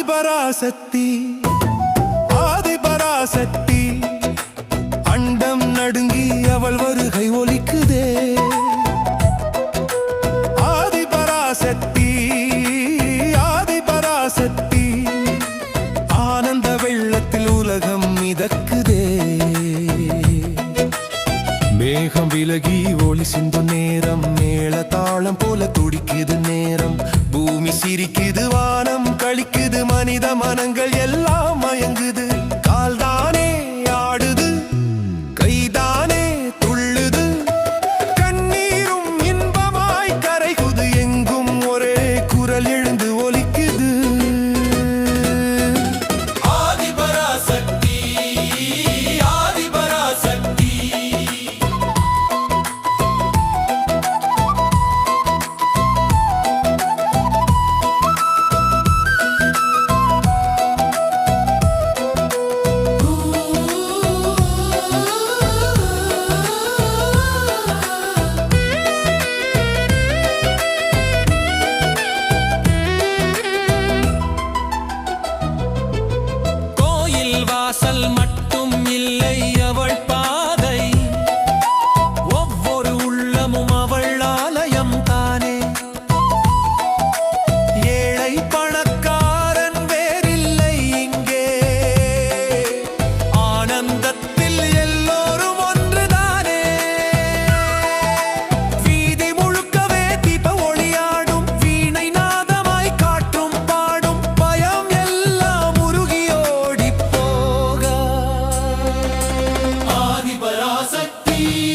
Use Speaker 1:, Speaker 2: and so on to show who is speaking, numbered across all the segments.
Speaker 1: ஆதிபராசக்தி ஆதிபராசக்தி. அண்டம் நடுங்கி அவள் வருகை ஒலிக்குதே. ஆதிபராசக்தி ஆதிபராசக்தி. ஆனந்த வெள்ளத்தில் உலகம் மிதக்குதே. மேகம் விலகி ஒளி சிந்தும் நேரம் மேள தாளம் போல துடிக்குது நேரம். பூமி சிரிக்குது வானம் da manang. You.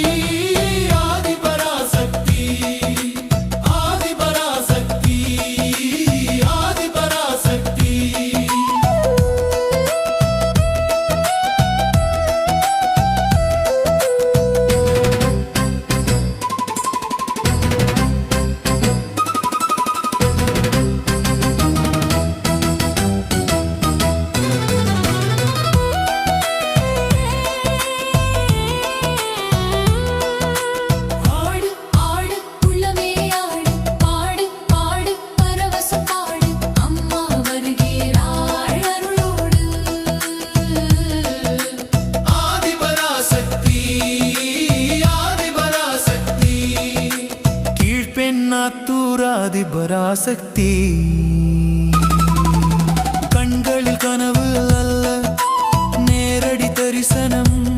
Speaker 1: பராசக்தி. கண்களில் கனவு அல்ல நேரடி தரிசனம்.